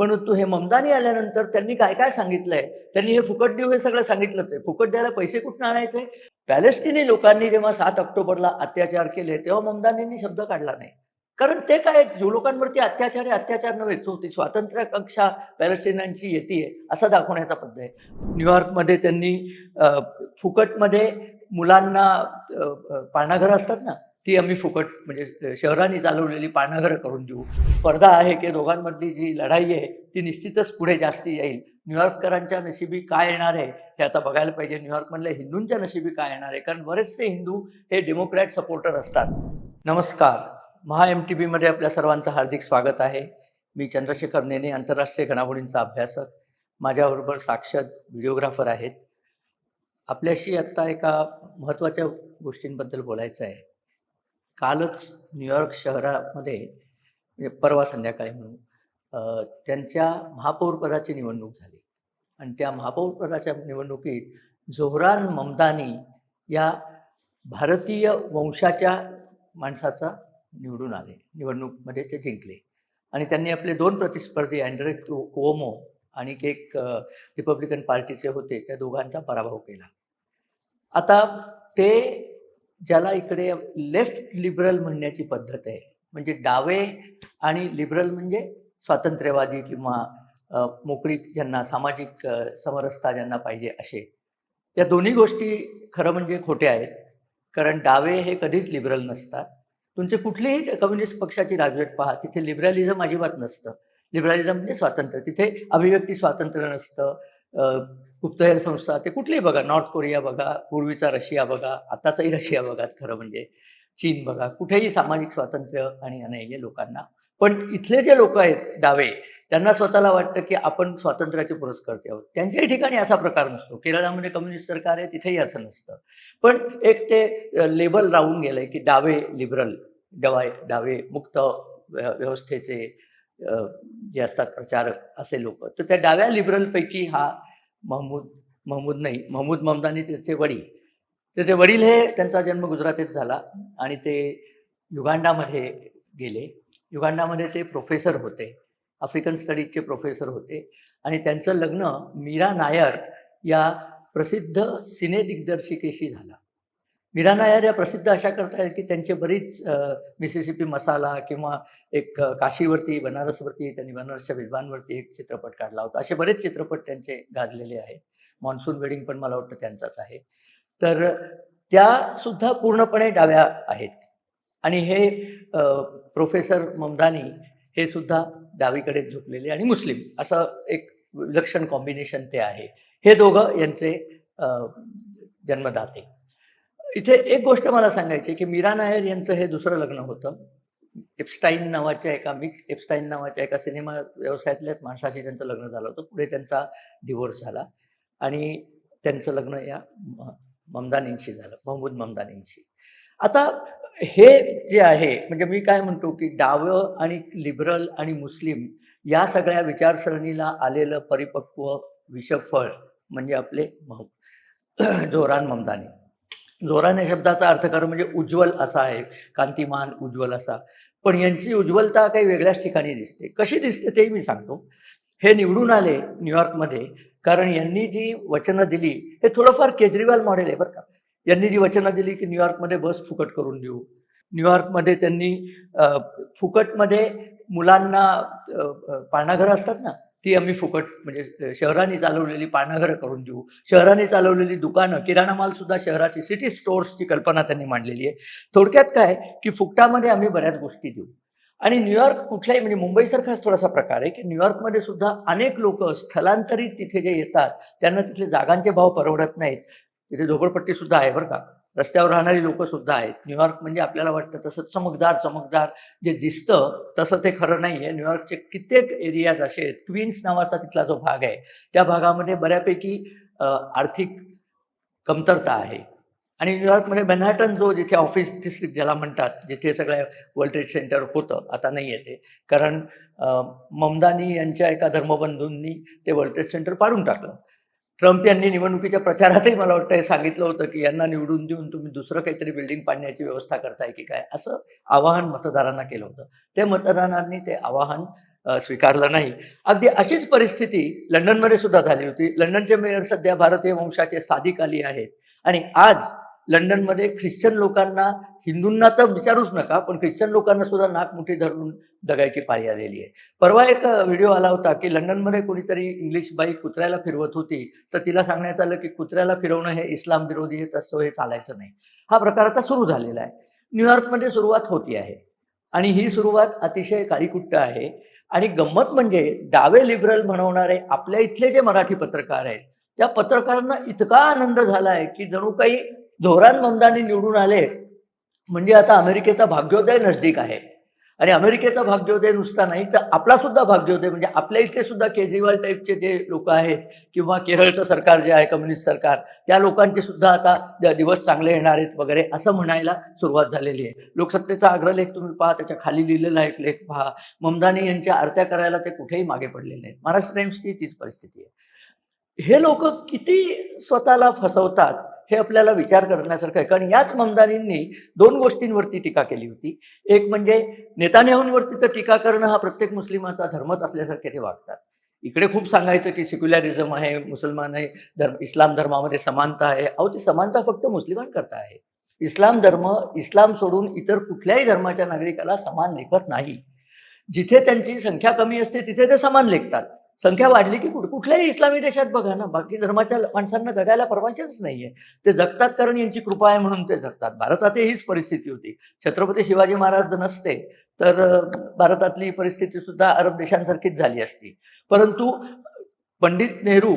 परंतु हे ममदानी आल्यानंतर त्यांनी काय काय सांगितलंय? त्यांनी हे फुकट देऊ हे सगळं सांगितलंच आहे. फुकट द्यायला पैसे कुठून आणायचे? पॅलेस्टिनी लोकांनी जेव्हा सात ऑक्टोबरला अत्याचार केले तेव्हा ममदानींनी शब्द काढला नाही. कारण ते काय जो लोकांवरती अत्याचार आहे अत्याचार नव्हे तो ती स्वातंत्र्याकांक्षा पॅलेस्टिनांची येते असा दाखवण्याचा पद्धत आहे. न्यूयॉर्कमध्ये त्यांनी फुकटमध्ये मुलांना पाळणाघर पाळणाघरं असतात ना ती आम्ही फुकट म्हणजे शहरांनी चालवलेली पाळणाघरं करून देऊ. स्पर्धा आहे की दोघांमधली जी लढाई आहे ती निश्चितच पुढे जास्ती येईल. न्यूयॉर्ककरांच्या नशिबी काय येणार आहे हे आता बघायला पाहिजे. न्यूयॉर्कमधल्या हिंदूंच्या नशिबी काय येणार आहे? कारण बरेचसे हिंदू हे डेमोक्रॅट सपोर्टर असतात. नमस्कार. महा एम टी बीमध्ये आपल्या सर्वांचं हार्दिक स्वागत आहे. मी चंद्रशेखर नेने आंतरराष्ट्रीय घडामोडींचा अभ्यासक. माझ्याबरोबर साक्षात व्हिडिओग्राफर आहेत. आपल्याशी आत्ता एका महत्त्वाच्या गोष्टींबद्दल बोलायचं आहे. कालच न्यूयॉर्क शहरामध्ये म्हणजे परवा संध्याकाळी म्हणून त्यांच्या महापौरपदाची निवडणूक झाली. आणि त्या महापौरपदाच्या निवडणुकीत जोहरान ममदानी या भारतीय वंशाच्या माणसाचा निवडून आले. निवडणूकमध्ये ते जिंकले. आणि त्यांनी आपले दोन प्रतिस्पर्धी अँड्रे ओमो आणि एक रिपब्लिकन पार्टीचे होते त्या दोघांचा पराभव केला. आता ते ज्याला इकडे लेफ्ट लिबरल म्हणण्याची पद्धत आहे. म्हणजे डावे आणि लिबरल म्हणजे स्वातंत्र्यवादी किंवा मोकळी ज्यांना सामाजिक समरसता ज्यांना पाहिजे असे. या दोन्ही गोष्टी खरं म्हणजे खोट्या आहेत. कारण डावे हे कधीच लिबरल नसतात. तुमचे कुठलीही कम्युनिस्ट पक्षाची राजवट पहा तिथे लिबरलिझम अजिबात नसतं. लिबरलिझम म्हणजे स्वातंत्र्य. तिथे अभिव्यक्ती स्वातंत्र्य नसतं. गुप्तहेर संस्था. ते कुठलीही बघा नॉर्थ कोरिया बघा पूर्वीचा रशिया बघा आताचाही रशिया बघा खरं म्हणजे. चीन बघा कुठेही सामाजिक स्वातंत्र्य आणि नाही आहे लोकांना. पण इथले जे लोक आहेत डावे त्यांना स्वतःला वाटतं की आपण स्वातंत्र्याचे पुरस्कर्ते आहोत त्यांच्याही ठिकाणी असा प्रकार नसतो. केरळामध्ये कम्युनिस्ट सरकार आहे तिथेही असं नसतं. पण एक ते लेबल राहून गेलंय की डावे लिबरल डवाय डावे मुक्त व्यवस्थेचे जे असतात प्रचारक असे लोक. तर त्या डाव्या लिबरलपैकी हा महमूद महमूद नाही महमूद ममदानी त्याचे वडील. त्याचे वडील हे त्यांचा जन्म गुजरातीत झाला आणि ते युगांडामध्ये गेले. युगांडामध्ये ते प्रोफेसर होते. आफ्रिकन स्टडीजचे प्रोफेसर होते. आणि त्यांचं लग्न मीरा नायर या प्रसिद्ध सिने दिग्दर्शिकेशी झाला. मीरा नायर या प्रसिद्ध अशा करता आहेत की त्यांचे बरीच मिसिसिपी मसाला किंवा एक काशीवरती बनारसवरती त्यांनी बनारसच्या विद्वांवरती एक चित्रपट काढला होता. असे बरेच चित्रपट त्यांचे गाजलेले आहेत. मॉन्सून वेडिंग पण मला वाटतं त्यांचाच आहे. तर त्या सुद्धा पूर्णपणे डाव्या आहेत. आणि हे प्रोफेसर ममदानी हे सुद्धा डावीकडे झुकलेले आणि मुस्लिम असं एक विलक्षण कॉम्बिनेशन ते आहे. हे दोघं यांचे जन्मदाते. इथे एक गोष्ट मला सांगायची की मीरा नायर यांचं हे दुसरं लग्न होतं. एप्स्टाईन नावाच्या एका मिक एप्स्टाईन नावाच्या एका सिनेमा व्यवसायातल्याच माणसाशी त्यांचं लग्न झालं होतं. पुढे त्यांचा डिवोर्स झाला. आणि त्यांचं लग्न या म- ममदानींशी झालं महमूद ममदानींशी. आता हे जे आहे म्हणजे मी काय म्हणतो की डावं आणि लिबरल आणि मुस्लिम या सगळ्या विचारसरणीला आलेलं परिपक्व विषफळ म्हणजे आपले मह जोरान ममदानी. जोराने शब्दाचा अर्थ खरं म्हणजे उज्ज्वल असा आहे कांतिमान उज्ज्वल असा. पण यांची उज्ज्वलता काही वेगळ्याच ठिकाणी दिसते. कशी दिसते तेही मी सांगतो. हे निवडून आले न्यूयॉर्कमध्ये कारण यांनी जी वचनं दिली हे थोडंफार केजरीवाल मॉडेल आहे बरं का. यांनी जी वचनं दिली की न्यूयॉर्कमध्ये बस फुकट करून देऊ. न्यूयॉर्कमध्ये त्यांनी फुकटमध्ये मुलांना पाळणाघरं असतात ना ती आम्ही फुकट म्हणजे शहराने चालवलेली पानाघरं करून देऊ. शहरांनी चालवलेली दुकानं किराणा माल सुद्धा शहराची सिटी स्टोअर्सची कल्पना त्यांनी मांडलेली आहे. थोडक्यात काय की फुकटामध्ये आम्ही बऱ्याच गोष्टी देऊ. आणि न्यूयॉर्क कुठल्याही म्हणजे मुंबईसारखाच थोडासा प्रकार आहे की न्यूयॉर्कमध्ये सुद्धा अनेक लोक स्थलांतरित तिथे जे येतात त्यांना तिथले जागांचे भाव परवडत नाहीत. तिथे झोपडपट्टी सुद्धा आहे बरं का. रस्त्यावर राहणारी लोक सुद्धा आहेत. न्यूयॉर्क म्हणजे आपल्याला वाटतं तसं चमकदार चमकदार जे दिसतं तसं ते खरं नाही आहे न्यूयॉर्कचे कित्येक एरियाज असे आहेत. क्वीन्स नावाचा तिथला जो भाग आहे त्या भागामध्ये बऱ्यापैकी आर्थिक कमतरता आहे. आणि न्यूयॉर्कमध्ये मॅनहॅटन जो जिथे ऑफिस डिस्ट्रिक्ट ज्याला म्हणतात जिथे सगळ्या वर्ल्ड ट्रेड सेंटर होतं आता नाही आहे ते. कारण ममदानी यांच्या एका धर्मबंधूंनी ते वर्ल्ड ट्रेड सेंटर पाडून टाकलं. ट्रम्प यांनी निवडणुकीच्या प्रचारातही मला वाटतं हे सांगितलं होतं की यांना निवडून देऊन तुम्ही दुसरं काहीतरी बिल्डिंग पाडण्याची व्यवस्था करताय की काय असं आवाहन मतदारांना केलं होतं. ते मतदारांनी ते आवाहन स्वीकारलं नाही. अगदी अशीच परिस्थिती लंडनमध्ये सुद्धा झाली होती. लंडनचे मेयर सध्या भारतीय वंशाचे सादिक अली आहेत. आणि आज लंडनमध्ये ख्रिश्चन लोकांना हिंदूंना तर विचारूच नका पण ख्रिश्चन लोकांना सुद्धा नाकमुठी धरून जगायची पाळी आलेली आहे. परवा एक व्हिडिओ आला होता की लंडनमध्ये कोणीतरी इंग्लिश बाई कुत्र्याला फिरवत होती तर तिला सांगण्यात आलं की कुत्र्याला फिरवणं हे इस्लाम विरोधी आहे तसं हे चालायचं नाही. हा प्रकार आता सुरू झालेला आहे. न्यूयॉर्कमध्ये सुरुवात होती आहे. आणि ही सुरुवात अतिशय काळीकुट्ट आहे. आणि गंमत म्हणजे डावे लिबरल म्हणवणारे आपल्या इथले जे मराठी पत्रकार आहेत त्या पत्रकारांना इतका आनंद झाला आहे की जणू काही धोरान निवडून आले म्हणजे आता अमेरिकेचा भाग्योदय नजदीक आहे. आणि अमेरिकेचा भाग्योदय नुसता नाही तर आपला सुद्धा भाग्योदय म्हणजे आपल्या इथे सुद्धा केजरीवाल टाईपचे जे लोक आहेत किंवा केरळचं सरकार जे आहे कम्युनिस्ट सरकार त्या लोकांचे सुद्धा आता दिवस चांगले येणार आहेत वगैरे असं म्हणायला सुरुवात झालेली आहे. लोकसत्तेचा अग्रलेख तुम्ही पहा त्याच्याखाली लिहिलेला एक लेख पहा. ममदानी यांच्या आरत्या करायला ते कुठेही मागे पडलेले नाहीत. महाराष्ट्र टाइम्सची तीच परिस्थिती आहे. हे लोक किती स्वतःला फसवतात हे आपल्याला विचार करण्यासारखं आहे. कारण याच ममदानींनी दोन गोष्टींवरती टीका केली होती. एक म्हणजे नेतान्याहूंवरती तर टीका करणं हा प्रत्येक मुस्लिमाचा धर्मच असल्यासारखे ते वागतात. इकडे खूप सांगायचं की सेक्युलॅरिझम आहे मुसलमान आहे धर्म इस्लाम धर्मामध्ये समानता आहे. अहो ती समानता फक्त मुस्लिमांकरता आहे. इस्लाम धर्म इस्लाम सोडून इतर कुठल्याही धर्माच्या नागरिकाला समान लेखत नाही. जिथे त्यांची संख्या कमी असते तिथे ते समान लेखतात. संख्या वाढली की कुठ कुठल्याही इस्लामी देशात बघा ना बाकी धर्माच्या माणसांना जगायला परवानचीच नाहीये. ते जगतात कारण यांची कृपा आहे म्हणून ते जगतात. भारतातही हीच परिस्थिती होती. छत्रपती शिवाजी महाराज नसते तर भारतातली परिस्थिती सुद्धा अरब देशांसारखीच झाली असती. परंतु पंडित नेहरू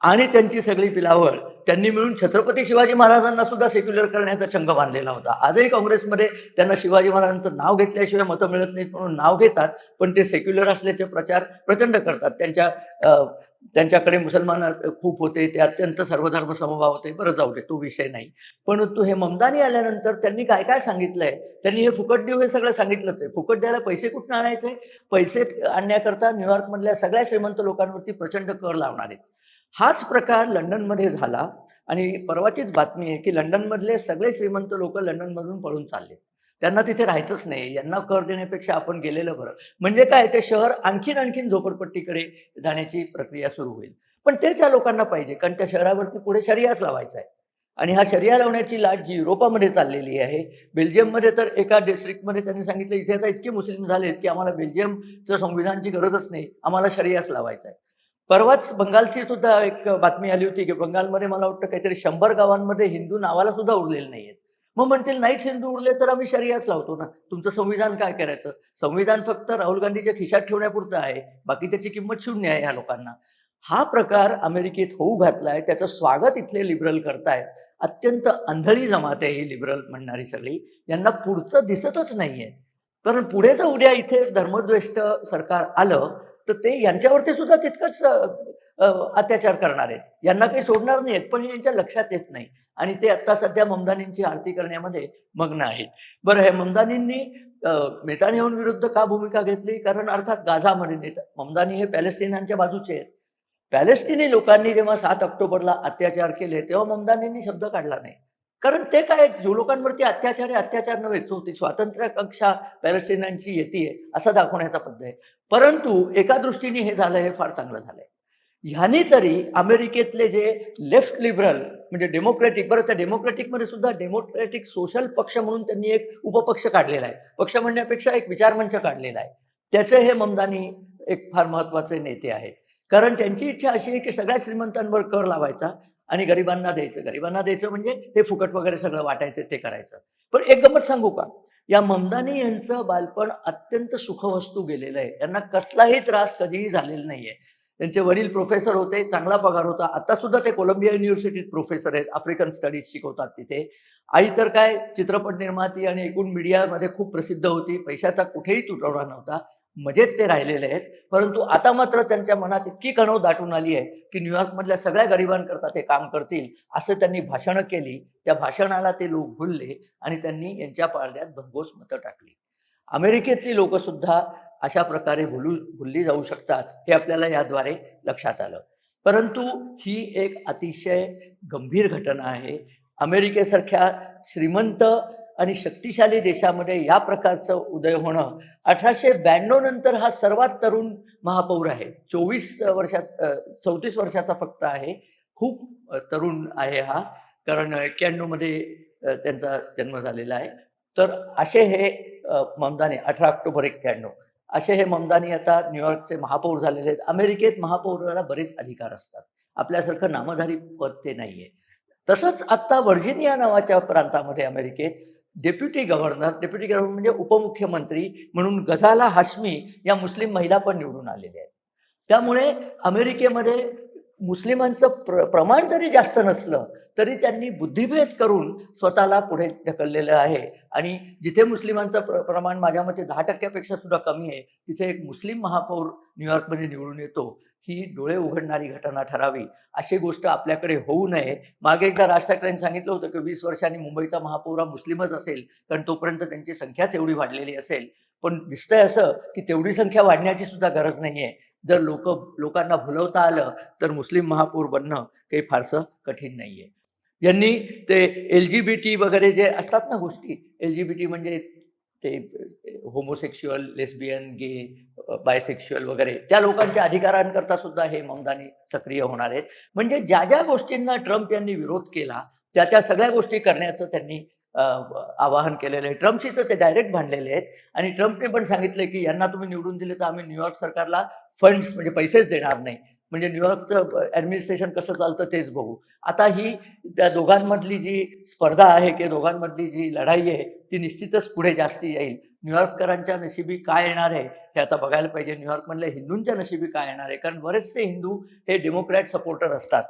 आणि त्यांची सगळी पिलावळ त्यांनी मिळून छत्रपती शिवाजी महाराजांना सुद्धा सेक्युलर करण्याचा चंग बांधलेला होता. आजही काँग्रेसमध्ये त्यांना शिवाजी महाराजांचं नाव घेतल्याशिवाय मतं मिळत नाहीत म्हणून नाव घेतात पण ते सेक्युलर असल्याचे प्रचार प्रचंड करतात. त्यांच्या त्यांच्याकडे मुसलमान खूप होते ते अत्यंत सर्वधर्म समभाव होते. बरं जाऊ दे तो विषय नाही. परंतु हे ममदानी आल्यानंतर त्यांनी काय काय सांगितलंय? त्यांनी हे फुकट देऊ हे सगळं सांगितलंच आहे. फुकट द्यायला पैसे कुठून आणायचे? पैसे आणण्याकरता न्यूयॉर्कमधल्या सगळ्या श्रीमंत लोकांवरती प्रचंड कर लावणार आहेत. हाच प्रकार लंडनमध्ये झाला. आणि परवाचीच बातमी आहे की लंडनमधले सगळे श्रीमंत लोक लंडनमधून पळून चालले. त्यांना तिथे राहायचंच नाही. यांना कर देण्यापेक्षा आपण गेलेलं बरं. म्हणजे काय? ते शहर आणखीन आणखीन झोपडपट्टीकडे जाण्याची प्रक्रिया सुरू होईल. पण तेच या लोकांना पाहिजे. कारण त्या शहरावरती पुढे शरियाच लावायचा आहे. आणि हा शरिया लावण्याची लाट जी युरोपामध्ये चाललेली आहे बेल्जियममध्ये तर एका डिस्ट्रिक्टमध्ये त्यांनी सांगितलं इथे आता इतके मुस्लिम झालेत की आम्हाला बेल्जियमचं संविधानची गरजच नाही. आम्हाला शरियाच लावायचा आहे. परवाच बंगालची सुद्धा एक बातमी आली होती की बंगालमध्ये मला वाटतं काहीतरी शंभर गावांमध्ये हिंदू नावाला सुद्धा उरलेले नाही आहेत मग म्हणतील नाहीच हिंदू उरले तर आम्ही शरियाच लावतो ना. तुमचं संविधान काय करायचं? संविधान फक्त राहुल गांधीच्या खिशात ठेवण्यापुरतं आहे. बाकी त्याची किंमत शून्य आहे या लोकांना. हा प्रकार अमेरिकेत होऊ घातलाय त्याचं स्वागत इथले लिबरल करतायत. अत्यंत आंधळी जमात आहे ही लिबरल म्हणणारी सगळी. यांना पुढचं दिसतच नाहीये. कारण पुढे जर उद्या इथे धर्मद्वेष्ट सरकार आलं तर ते यांच्यावरती सुद्धा तितकंच अत्याचार करणार. आहेत यांना काही सोडणार नाहीत पण यांच्या लक्षात येत नाही. आणि ते आता सध्या ममदानींची आरती करण्यामध्ये मग्न आहेत. बरं हे ममदानींनी नेतान्याहूंविरुद्ध का भूमिका घेतली? कारण अर्थात गाझामध्ये नेता ममदानी हे पॅलेस्टिनांच्या बाजूचे आहेत. पॅलेस्टिनी लोकांनी जेव्हा सात ऑक्टोबरला अत्याचार केले तेव्हा ममदानींनी शब्द काढला नाही. कारण ते काय जो लोकांवरती अत्याचार अत्याचार नव्हे तो ती स्वातंत्र्याकांक्षा पॅलेस्टिनांची येते असं दाखवण्याचा पद्धत आहे. परंतु एका दृष्टीने हे झालं हे फार चांगलं झालंय. ह्याने तरी अमेरिकेतले जे लेफ्ट लिबरल म्हणजे डेमोक्रॅटिक बरं त्या डेमोक्रॅटिकमध्ये सुद्धा डेमोक्रॅटिक सोशल पक्ष म्हणून त्यांनी एक उपपक्ष काढलेला आहे. पक्ष म्हणण्यापेक्षा एक विचारमंच काढलेला आहे. त्याचे हे ममदानी एक फार महत्त्वाचे नेते आहेत. कारण त्यांची इच्छा अशी आहे की सगळ्या श्रीमंतांवर कर लावायचा आणि गरिबांना द्यायचं. गरिबांना द्यायचं म्हणजे हे फुकट वगैरे सगळं वाटायचं ते करायचं. पण एक गमत सांगू का? या ममदानी यांचं बालपण अत्यंत सुखवस्तू गेलेलं आहे. त्यांना कसलाही त्रास कधीही झालेला नाहीये. त्यांचे वडील प्रोफेसर होते चांगला पगार होता. आता सुद्धा ते कोलंबिया युनिव्हर्सिटीत प्रोफेसर आहेत. आफ्रिकन स्टडीज शिकवतात तिथे. आई तर काय चित्रपट निर्माती आणि एकूण मीडियामध्ये खूप प्रसिद्ध होती. पैशाचा कुठेही तुटवडा नव्हता. मजेत ते राहिलेले आहेत. परंतु आता मात्र त्यांच्या मनात इतकी कणव दाटून आली आहे की न्यूयॉर्कमधल्या सगळ्या गरिबांकरता ते काम करतील असं त्यांनी भाषणं केली. त्या भाषणाला ते लोक भुलले आणि त्यांनी यांच्या पारड्यात भरघोस मतं टाकली. अमेरिकेतली लोक सुद्धा अशा प्रकारे भुलू भुलली जाऊ शकतात हे आपल्याला याद्वारे लक्षात आलं. परंतु ही एक अतिशय गंभीर घटना आहे. अमेरिकेसारख्या श्रीमंत आणि शक्तिशाली देशामध्ये या प्रकारचं उदय होणं. अठराशे ब्याण्णव नंतर हा सर्वात तरुण महापौर आहे. चोवीस वर्षात चौतीस वर्षाचा फक्त आहे. खूप तरुण आहे हा. कारण एक्क्याण्णवमध्ये त्यांचा जन्म झालेला आहे. तर असे हे ममदानी अठरा ऑक्टोबर एक्क्याण्णव. असे हे ममदानी आता न्यूयॉर्कचे महापौर झालेले आहेत. अमेरिकेत महापौराला बरेच अधिकार असतात. आपल्यासारखं नामधारी पद ते नाहीये. तसंच आत्ता व्हर्जिनिया नावाच्या प्रांतामध्ये अमेरिकेत डेप्युटी गव्हर्नर डेप्युटी गव्हर्नर म्हणजे उपमुख्यमंत्री म्हणून गझाला हाशमी या मुस्लिम महिला पण निवडून आलेल्या आहेत. त्यामुळे अमेरिकेमध्ये मुस्लिमांचं प्र प्रमाण जरी जास्त नसलं तरी त्यांनी बुद्धिभेद करून स्वतःला पुढे ढकललेलं आहे. आणि जिथे मुस्लिमांचं प्र प्रमाण माझ्या मते दहा टक्क्यापेक्षा सुद्धा कमी आहे तिथे एक मुस्लिम महापौर न्यूयॉर्कमध्ये निवडून येतो. ही डोळे उघडणारी घटना ठरावी अशी गोष्ट आपल्याकडे होऊ नये. मागे एकदा राज ठाकरेंनी सांगितलं होतं की वीस वर्षांनी मुंबईचा महापौर हा मुस्लिमच असेल कारण तोपर्यंत त्यांची संख्याच एवढी वाढलेली असेल. पण दिसतंय असं की तेवढी संख्या वाढण्याची सुद्धा गरज नाही आहे जर लोक लोकांना भुलवता आलं तर मुस्लिम महापौर बनणं काही फारसं कठीण नाही आहे यांनी ते एल जी बी टी वगैरे जे असतात ना गोष्टी एल जी बी टी म्हणजे ते होमोसेक्शुअल लेस्बियन गे बायसेक्शुअल वगैरे त्या लोकांच्या अधिकारांकरता सुद्धा हे ममदानी सक्रिय होणार आहेत. म्हणजे ज्या ज्या गोष्टींना ट्रम्प यांनी विरोध केला त्या त्या सगळ्या गोष्टी करण्याचं त्यांनी आवाहन केलेलं आहे. ट्रम्पशी तर ते डायरेक्ट भांडलेले आहेत. आणि ट्रम्पने पण सांगितलं की यांना तुम्ही निवडून दिले तर आम्ही न्यूयॉर्क सरकारला फंड्स म्हणजे पैसेच देणार नाही. म्हणजे न्यूयॉर्कचं ॲडमिनिस्ट्रेशन कसं चालतं तेच बघू. आता ही त्या दोघांमधली जी स्पर्धा आहे किंवा दोघांमधली जी लढाई आहे ती निश्चितच पुढे जास्ती येईल. न्यूयॉर्ककरांच्या नशिबी काय येणार आहे हे आता बघायला पाहिजे. न्यूयॉर्कमधल्या हिंदूंच्या नशिबी काय येणार आहे? कारण बरेचसे हिंदू हे डेमोक्रॅट सपोर्टर असतात.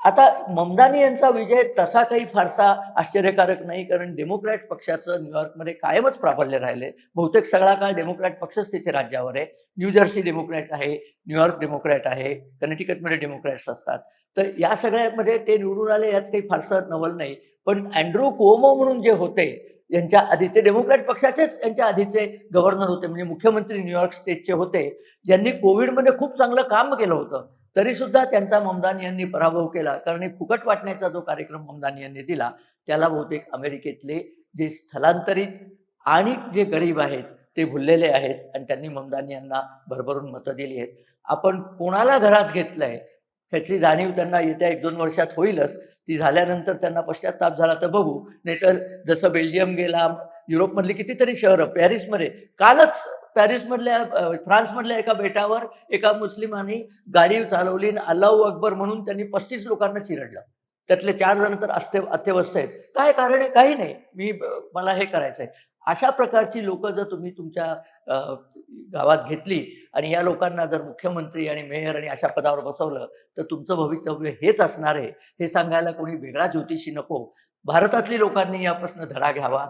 आता ममदानी यांचा विजय तसा काही फारसा आश्चर्यकारक नाही कारण डेमोक्रॅट पक्षाचं न्यूयॉर्कमध्ये कायमच प्राबल्य राहिले बहुतेक सगळा काळ डेमोक्रॅट पक्षच तिथे राज्यावर आहे. न्यू जर्सी डेमोक्रॅट आहे न्यूयॉर्क डेमोक्रॅट आहे कनेटिकटमध्ये डेमोक्रॅट्स असतात. तर या सगळ्यामध्ये ते निवडून आले यात काही फारसं नवल नाही. पण अँड्रू कोमो म्हणून जे होते यांच्या आधी ते डेमोक्रॅट पक्षाचेच यांच्या आधीचे गव्हर्नर होते. म्हणजे मुख्यमंत्री न्यूयॉर्क स्टेटचे होते. ज्यांनी कोविडमध्ये खूप चांगलं काम केलं होतं. तरीसुद्धा त्यांचा ममदानी यांनी पराभव केला. कारण हे फुकट वाटण्याचा जो कार्यक्रम ममदानी यांनी दिला त्याला बहुतेक अमेरिकेतले जे स्थलांतरित आणि जे गरीब आहेत ते भुललेले आहेत आणि त्यांनी ममदानी यांना भरभरून मतं दिली आहेत. आपण कोणाला घरात घेतलंय ह्याची जाणीव त्यांना येत्या एक दोन वर्षात होईलच. ती झाल्यानंतर त्यांना पश्चाताप झाला तर बघू. नाहीतर जसं बेल्जियम गेला युरोपमधली कितीतरी शहरं पॅरिसमध्ये कालच पॅरिसमधल्या फ्रान्समधल्या एका बेटावर एका मुस्लिमाने गाडी चालवली आणि अल्लाऊ अकबर म्हणून त्यांनी पस्तीस लोकांना चिरडलं. त्यातले चार जण तर अस्ते अत्यवस्थ आहेत. काय कारण आहे? काही नाही. मी मला हे करायचं आहे अशा प्रकारची लोक जर तुम्ही तुमच्या गावात घेतली आणि या लोकांना जर मुख्यमंत्री आणि मेयर आणि अशा पदावर बसवलं तर तुमचं भवितव्य हेच असणार आहे. हे सांगायला कोणी वेगळा ज्योतिषी नको. भारतातली लोकांनी यापासून धडा घ्यावा.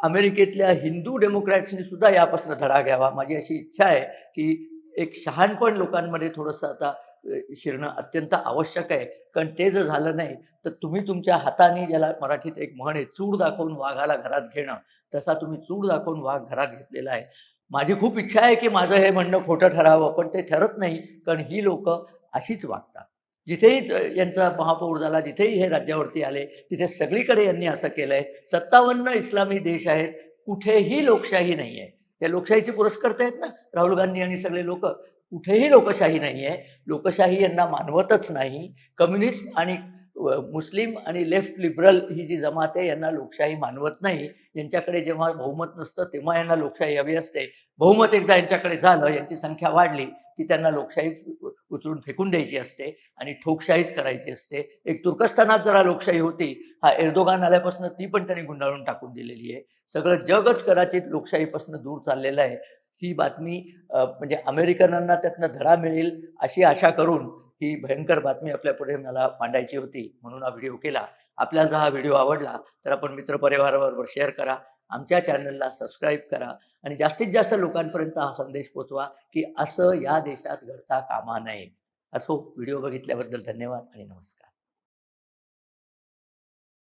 अमेरिकेतल्या हिंदू डेमोक्रॅट्सनी सुद्धा यापासून धडा घ्यावा. माझी अशी इच्छा आहे की एक शहाणपण लोकांमध्ये थोडंसं आता शिरणं अत्यंत आवश्यक आहे. कारण ते जर झालं नाही तर तुम्ही तुमच्या हाताने ज्याला मराठीत एक म्हण आहे चूड दाखवून वाघाला घरात घेणं तसा तुम्ही चूड दाखवून वाघ घरात घेतलेला आहे. माझी खूप इच्छा आहे की माझं हे म्हणणं खोटं ठरावं पण ते ठरत नाही कारण ही लोक अशीच वागतात. जिथेही यांचा महापौर झाला जिथेही हे राज्यावरती आले तिथे सगळीकडे यांनी असं केलंय सत्तावन्न इस्लामी देश आहेत कुठेही लोकशाही नाही आहे या लोकशाहीचे पुरस्कर्ते आहेत ना राहुल गांधी आणि सगळे लोक कुठेही लोकशाही नाही आहे लोकशाही यांना मानवतच नाही. कम्युनिस्ट आणि मुस्लिम आणि लेफ्ट लिबरल ही जी जमात आहे यांना लोकशाही मानवत नाही. यांच्याकडे जेव्हा बहुमत नसतं तेव्हा यांना लोकशाही हवी असते. बहुमत एकदा यांच्याकडे झालं यांची संख्या वाढली की त्यांना लोकशाही उचलून फेकून द्यायची असते आणि ठोकशाहीच करायची असते. एक तुर्कस्तानात जरा लोकशाही होती हा एर्दोगान आल्यापासून ती पण त्यांनी गुंडाळून टाकून दिलेली आहे. सगळं जगच कदाचित लोकशाहीपासून दूर चाललेलं आहे. ही बातमी म्हणजे अमेरिकनांना त्यातनं धडा मिळेल अशी आशा करून ही भयंकर बातमी आपल्या पुढे मला मांडायची होती म्हणून हा व्हिडिओ केला. आपल्याला जर हा व्हिडिओ आवडला तर आपण मित्रपरिवाराबरोबर शेअर करा. आमच्या चॅनलला सबस्क्राईब करा. आणि जास्तीत जास्त लोकांपर्यंत हा संदेश पोचवा की असं या देशात घडता कामा नये. असो व्हिडिओ बघितल्याबद्दल धन्यवाद आणि नमस्कार.